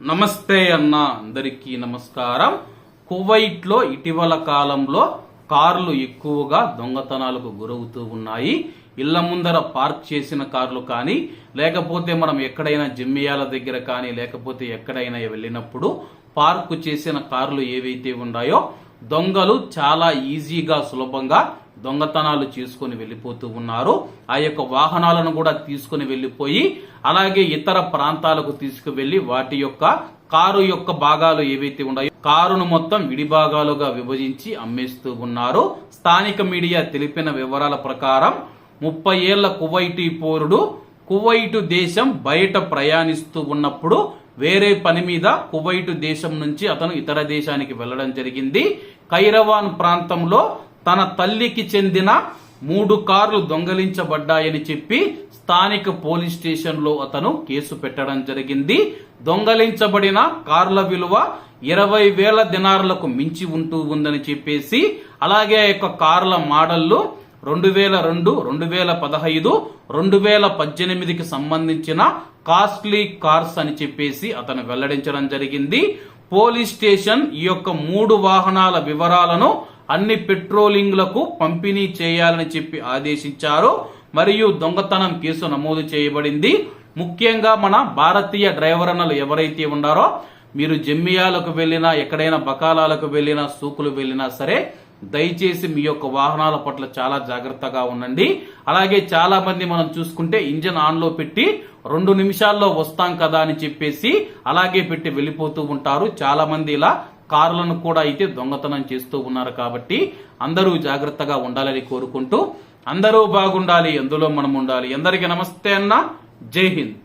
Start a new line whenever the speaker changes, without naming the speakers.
నమస్తే అన్న అందరికీ నమస్కారం. కువైట్లో ఇటీవల కాలంలో కార్లు ఎక్కువగా దొంగతనాలకు గురవుతూ ఉన్నాయి. ఇళ్ళ ముందర పార్క్ చేసిన కార్లు కానీ లేకపోతే మనం ఎక్కడైనా జిమ్మియాల దగ్గర కానీ లేకపోతే ఎక్కడైనా వెళ్ళినప్పుడు పార్కు చేసిన కార్లు ఏవైతే ఉన్నాయో దొంగలు చాలా ఈజీగా సులభంగా దొంగతనాలు చేసుకొని వెళ్ళిపోతూ ఉన్నారు. ఆ యొక్క వాహనాలను కూడా తీసుకొని వెళ్ళిపోయి అలాగే ఇతర ప్రాంతాలకు తీసుకువెళ్ళి వాటి యొక్క కారు యొక్క భాగాలు ఏవైతే ఉన్నాయో కారును మొత్తం విడి భాగాలుగా విభజించి అమ్మేస్తూ ఉన్నారు. స్థానిక మీడియా తెలిపిన వివరాల ప్రకారం ముప్పై ఏళ్ళ కువైటీ పౌరుడు కువైటు దేశం బయట ప్రయాణిస్తూ ఉన్నప్పుడు వేరే పని మీద కువైటు దేశం నుంచి అతను ఇతర దేశానికి వెళ్ళడం జరిగింది. కైరవాన్ ప్రాంతంలో తన తల్లికి చెందిన మూడు కార్లు దొంగలించబడ్డాయని చెప్పి స్థానిక పోలీస్ స్టేషన్లో అతను కేసు పెట్టడం జరిగింది. దొంగలించబడిన కార్ల విలువ ఇరవై వేల దినారులకు మించి ఉంటూ ఉందని చెప్పేసి అలాగే ఆ యొక్క కార్ల మోడళ్ళు రెండు వేల రెండు రెండు వేల పదహైదు రెండు వేల పద్దెనిమిదికి సంబంధించిన కాస్ట్లీ కార్స్ అని చెప్పేసి అతను వెల్లడించడం జరిగింది. పోలీస్ స్టేషన్ ఈ యొక్క మూడు వాహనాల వివరాలను అన్ని పెట్రోలింగ్లకు పంపిణీ చేయాలని చెప్పి ఆదేశించారు. మరియు దొంగతనం కేసు నమోదు చేయబడింది. ముఖ్యంగా మన భారతీయ డ్రైవర్ అన్నలు ఎవరైతే ఉన్నారో మీరు జమ్మియాలకు వెళ్ళినా ఎక్కడైనా బకాలాలకు వెళ్ళినా సూకులు వెళ్ళినా సరే దయచేసి మీ యొక్క వాహనాల పట్ల చాలా జాగ్రత్తగా ఉండండి. అలాగే చాలా మంది మనం చూసుకుంటే ఇంజన్ ఆన్లో పెట్టి రెండు నిమిషాల్లో వస్తాం కదా అని చెప్పేసి అలాగే పెట్టి వెళ్ళిపోతూ ఉంటారు. చాలా మంది ఇలా కార్లను కూడా అయితే దొంగతనం చేస్తూ ఉన్నారు కాబట్టి అందరూ జాగ్రత్తగా ఉండాలని కోరుకుంటూ అందరూ బాగుండాలి ఎందులో మనం ఉండాలి. అందరికీ నమస్తే అన్న. జై హింద్.